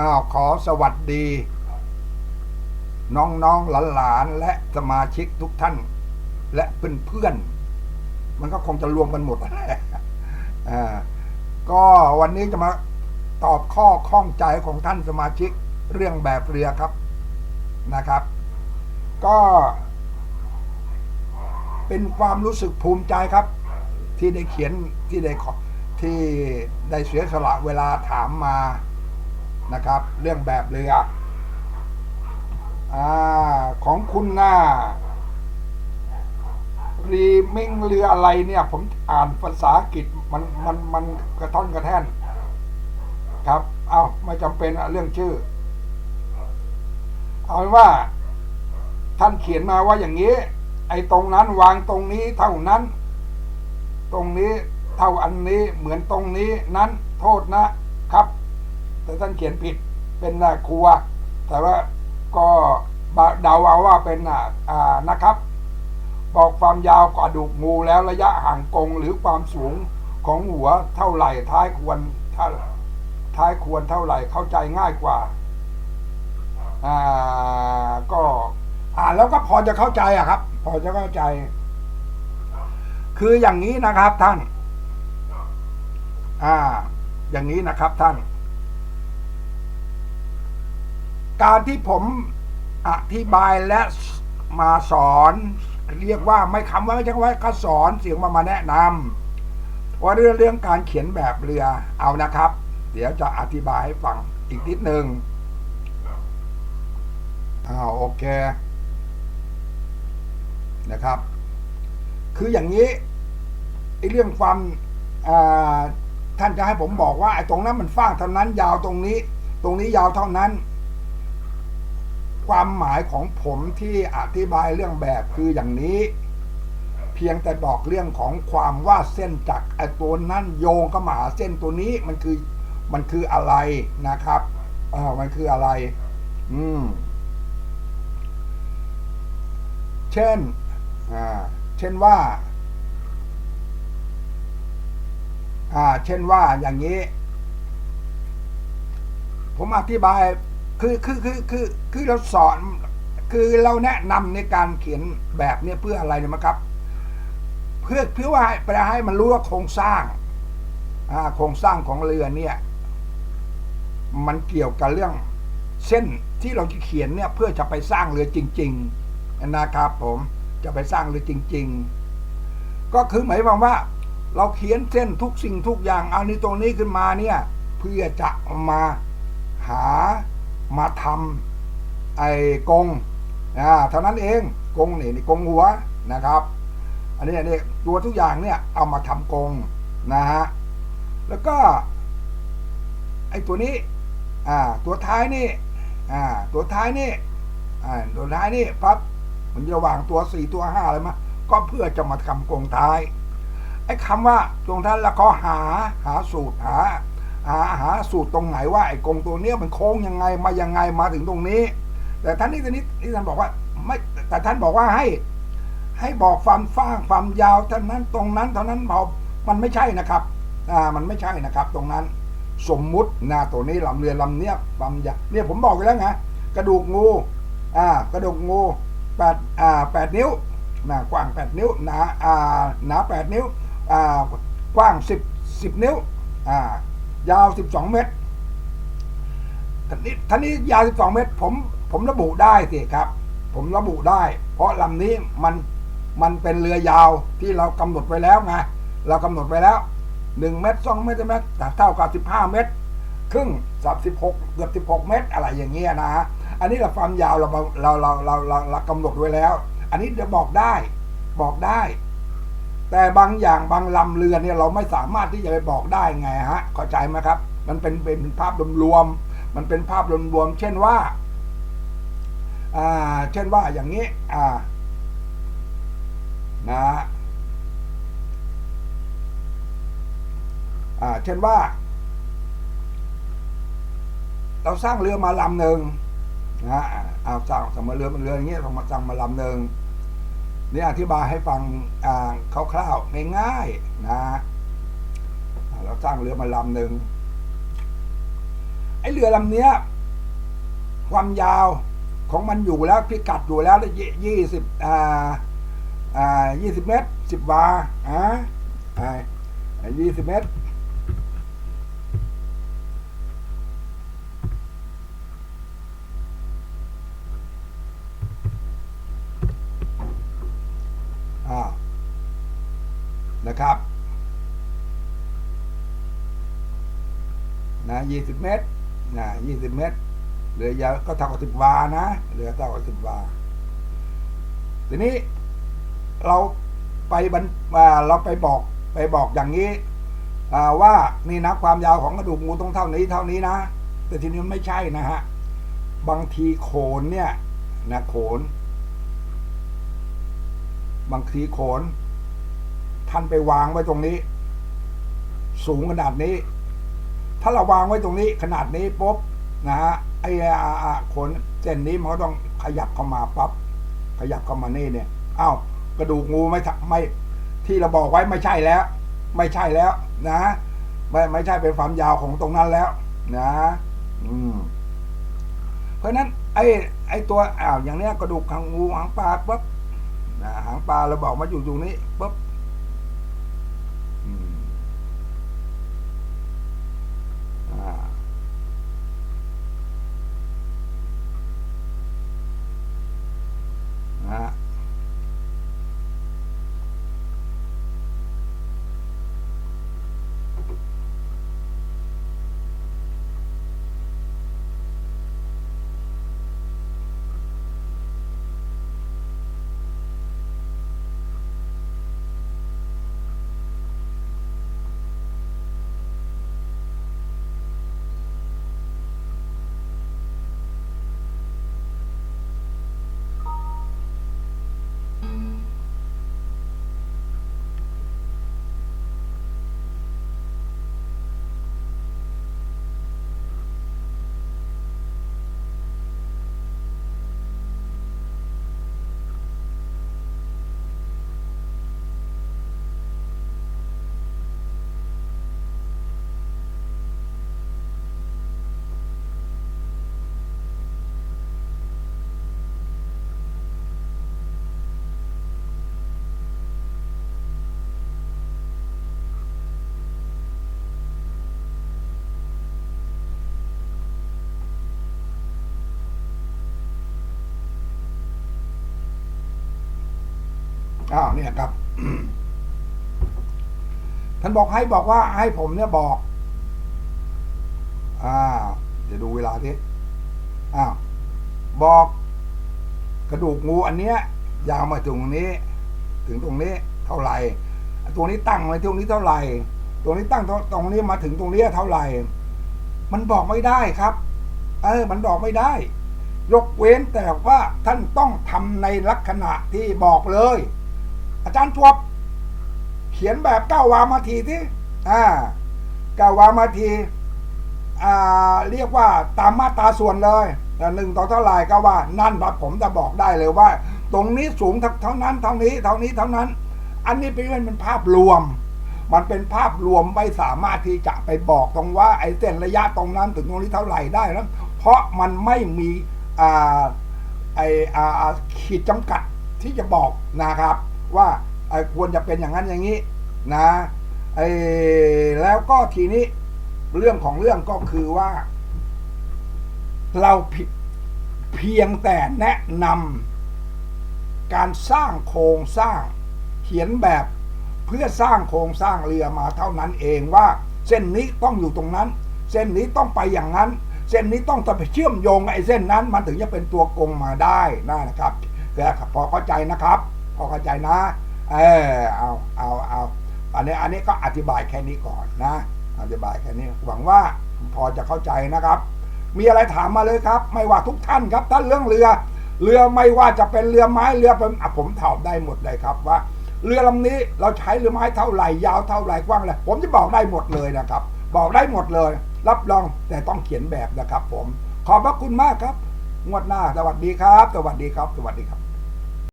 อ้าวขอสวัสดี น้องๆหลานๆและสมาชิกทุกท่าน และเพื่อนๆมันก็คงจะรวมกันหมดแหละอ่าก็วันนี้จะมาตอบข้อข้องใจของท่านสมาชิกเรื่องแบบเรือครับนะครับ ก็ เป็นความรู้สึกภูมิใจครับ ที่ได้เขียนที่ได้ที่ได้เสียสละเวลาถามมา นะครับ เรื่องแบบเรืออของคุณหน้ารีมิงเรืออะไรเนี่ย ผมอ่านภาษาอังกฤษมันมันมันกระท่อนกระแท่น ครับ เอาไม่จำเป็นเรื่องชื่อ เอาเป็นว่า ท่านเขียนมาว่าอย่างนี้ ไอ้ตรงนั้นวางตรงนี้เท่านั้น ตรงนี้เท่าอันนี้เหมือนตรงนี้นั้นโทษนะครับ แต่ท่านเขียนผิดเป็นนาครัว แต่ว่าก็เดาเอาว่าเป็นอ่านะครับ บอกความยาวกว่าดูกงูแล้วระยะห่างกงหรือความสูงของหัวเท่าไหร่ท้ายควรท่าท้ายควรเท่าไหร่เข้าใจง่ายกว่าอ่าก็อ่านแล้วก็พอจะเข้าใจอะครับ พอจะเข้าใจ คืออย่างนี้นะครับท่าน อ่า อย่างนี้นะครับท่าน การที่ผมอธิบายและมาสอน เรียกว่าไม่คำว่าไม่ใช่ว่าก็สอนเสียงมามาแนะนำว่าเรื่องเรื่องการเขียนแบบเรือเอานะครับ เดี๋ยวจะอธิบายให้ฟังอีกนิดหนึ่งอ้าวโอเคนะครับ คืออย่างนี้ไอ้เรื่องความท่านจะให้ผมบอกว่าไอ้ตรงนั้นมันฟ้างเท่านั้น ยาวตรงนี้ ตรงนี้ยาวเท่านั้น ความหมายของผมที่อธิบายเรื่องแบบคืออย่างนี้ เพียงแต่บอกเรื่องของความว่าเส้นจากไอ้ตัวนั้นโยงก็มาเส้นตัวนี้มันคือมันคืออะไรนะครับอ่ามันคืออะไร อืม เช่น อ่า เช่นว่า อ่า เช่นว่าอย่างนี้ ผมอธิบาย คือคือคือคือคือเราสอนคือเราแนะนำในการเขียนแบบเนี้ยเพื่ออะไรเนี่ยมั้ครับ เพื่อเพื่อว่าไปให้มันรู้ว่าโครงสร้างโครงสร้างของเรือเนี่ย มันเกี่ยวกับเรื่อง เส้นที่เราจะเขียนเนี่ย เพื่อจะไปสร้างเรือจริง ๆ นะครับผมจะไปสร้างเรือจริง ๆ ก็คือหมายความว่า เราเขียนเส้นทุกสิ่งทุกอย่าง เอานี้ตรงนี้ขึ้นมาเนี่ย เพื่อจะมาหา มาทำไอ้กงอ่าเท่านั้นเองกงนี่นี่กงหัวนะครับ อันนี้อันนี้ตัวทุกอย่างเนี่ยเอามาทำกงนะฮะแล้วก็ไอ้ตัวนี้อ่าตัวท้ายนี่อ่าตัวท้ายนี่อ่าตัวท้ายนี่ปั๊บมันจะวางตัวสี่ตัวห้าอะไรมาก็เพื่อจะมาทำกงท้ายไอ้คำว่าตรงท้ายแล้วก็หาหาสูตรหา หาหาสูตรตรงไหนว่าไอ้กงตัวเนี้ยมันโค้งยังไงมายังไงมาถึงตรงนี้ แต่ท่านนี่ท่านนี้ที่ท่านบอกว่าไม่แต่ท่านบอกว่าให้ ให้บอกความฟ้างความยาวเท่านั้นตรงนั้นเท่านั้นเบามันไม่ใช่นะครับอ่ามันไม่ใช่นะครับ ตรงนั้นสมมุตินะตัวนี้ลำเรือลำเนี้ยลำยาเนี่ยผมบอกไปแล้วไงกระดูกงูอ่ากระดูกงูแปดอ่าแปดนิ้วนะกว้างแปดนิ้วหนาอ่าหนาแปดนิ้วอ่ากว้างสิบสิบนิ้วอ่า ยาวสิบสองเมตรท่านี้ท่านี้ยาวสิบสองเมตร ผมผมระบุได้สิครับ ผมระบุได้ เพราะลำนี้มันมันเป็นเรือยาวที่เรากำหนดไว้แล้วไงเรากำหนดไว้แล้วหนึ่งเมตรสองเมตรใช่ไหมเท่ากับสิบห้าเมตร ครึ่งสับสิบหกเกือบสิบหกเมตร อะไรอย่างเงี้ยนะฮะอันนี้เราความยาวเราเราเราเราเราเรากำหนดไว้แล้ว อันนี้จะบอกได้บอกได้ แต่บางอย่างบางลำเรือเนี่ยเราไม่สามารถที่จะไปบอกได้ไงฮะเข้าใจไหมครับ มันเป็นเป็นภาพรวมๆมันเป็นภาพรวมๆเช่นว่าอ่าเช่นว่าอย่างนี้อ่านะอ่าเช่นว่า เราสร้างเรือมาลำหนึ่งนะเอาสร้างสมมติเรือมันเรืออย่างเงี้ยเรามาสร้างมาลำหนึ่ง นี่อธิบายให้ฟังคร่าวๆง่ายๆนะเราสร้างเรือมาลำหนึ่งไอเรือลำเนี้ย ความยาวของมันอยู่แล้วพิกัดอยู่แล้วยี่สิบอ่าอ่ายี่สิบเมตรสิบวาอ่าอ่ายี่สิบเมตร อ่านะครับ นะ ยี่สิบเมตรนะยี่สิบเมตรเหลือยาวก็เท่ากับสิบวานะเหลือเท่ากับสิบวา ทีนี้เราไปบรรอ่าเราไปบอกไปบอกอย่างนี้ว่านี่นะความยาวของกระดูกงูต้องเท่านี้เท่านี้นะ แต่ทีนี้ไม่ใช่นะฮะ บางทีโขนเนี่ยนะโขน บางทีโขน ท่านไปวางไว้ตรงนี้ สูงขนาดนี้ ถ้าเราวางไว้ตรงนี้ขนาดนี้ปุ๊บนะฮะไอ้ขนเส้นนี้มันก็ต้องขยับเข้ามาปับ๊บขยับเข้ามานี่เนี่ยอ้าวกระดูกงูไม่ทะไม่ที่เราบอกไว้ไม่ใช่แล้ว ไม่ใช่แล้วนะไม่ไม่ใช่เป็นความยาวของตรงนั้นแล้ว นะ อืม เพราะฉะนั้น ไอ้ไอ้ตัวอ้าวอย่างเนี้ยกระดูกหางงูหางปลาปุ๊บนะหางปลาเราบอกมาอยู่ตรงนี้ปุ๊บอืมอ่านะฮะ อ้าวเนี่ยครับ ท่านบอกให้บอกว่าให้ผมเนี่ยบอก อ่า เดี๋ยวดูเวลาทีอ้าวบอกกระดูกงูอันเนี้ย ยาวมาถึงตรงนี้ ถึงตรงนี้ เท่าไหร่ตัวนี้ตั้งไว้ตรงนี้เท่าไหร่ตรงนี้ตั้งตรงตรงนี้มาถึงตรงนี้เท่าไหร่ มันบอกไม่ได้ครับ เออ มันบอกไม่ได้ ยกเว้นแต่ว่าท่านต้องทำในลักษณะที่บอกเลย อาจารย์จวบ เขียนแบบเก้าวามาทีที่อ่าเก้าวามาทีอ่าเรียกว่าตามมาตราส่วนเลยหนึ่งต่อเท่าไหร่ก็ว่านั่นครับผมจะบอกได้เลยว่า ตรงนี้สูงเท่านั้นเท่านี้เท่านี้เท่านั้น อันนี้เป็นเป็นภาพรวม มันเป็นภาพรวมไม่สามารถที่จะไปบอกตรงว่าไอ้เส้นระยะตรงนั้นถึงตรงนี้เท่าไหร่ได้นะเพราะมันไม่มีอ่าไอ้อ่าขีดจำกัดที่จะบอกนะครับ ว่าไอควรจะเป็นอย่างนั้นอย่างนี้นะไอ้แล้วก็ทีนี้เรื่องของเรื่องก็คือว่า เราผิดเพียงแต่แนะนำการสร้างโครงสร้าง เขียนแบบเพื่อสร้างโครงสร้างเรือมาเท่านั้นเองว่า เส้นนี้ต้องอยู่ตรงนั้น เส้นนี้ต้องไปอย่างนั้น เส้นนี้ต้องไปเชื่อมโยงไอ้เส้นนั้น มันถึงจะเป็นตัวกงมาได้นะครับก็พอเข้าใจนะครับ พอเข้าใจนะ เออเอาเอาเอาอันนี้อันนี้ก็อธิบายแค่นี้ก่อนนะ อธิบายแค่นี้หวังว่าพอจะเข้าใจนะครับ มีอะไรถามมาเลยครับ ไม่ว่าทุกท่านครับท่านเรื่องเรือ เรือไม่ว่าจะเป็นเรือไม้เรือเป็นอะผมตอบได้หมดเลยครับว่า เรือลำนี้เราใช้เรือไม้เท่าไหร่ยาวเท่าไหร่กว้างเลยผมจะบอกได้หมดเลยนะครับ บอกได้หมดเลย รับรองแต่ต้องเขียนแบบนะครับ ผม ขอบพระคุณมากครับงวดหน้าสวัสดีครับ สวัสดีครับ สวัสดีครับ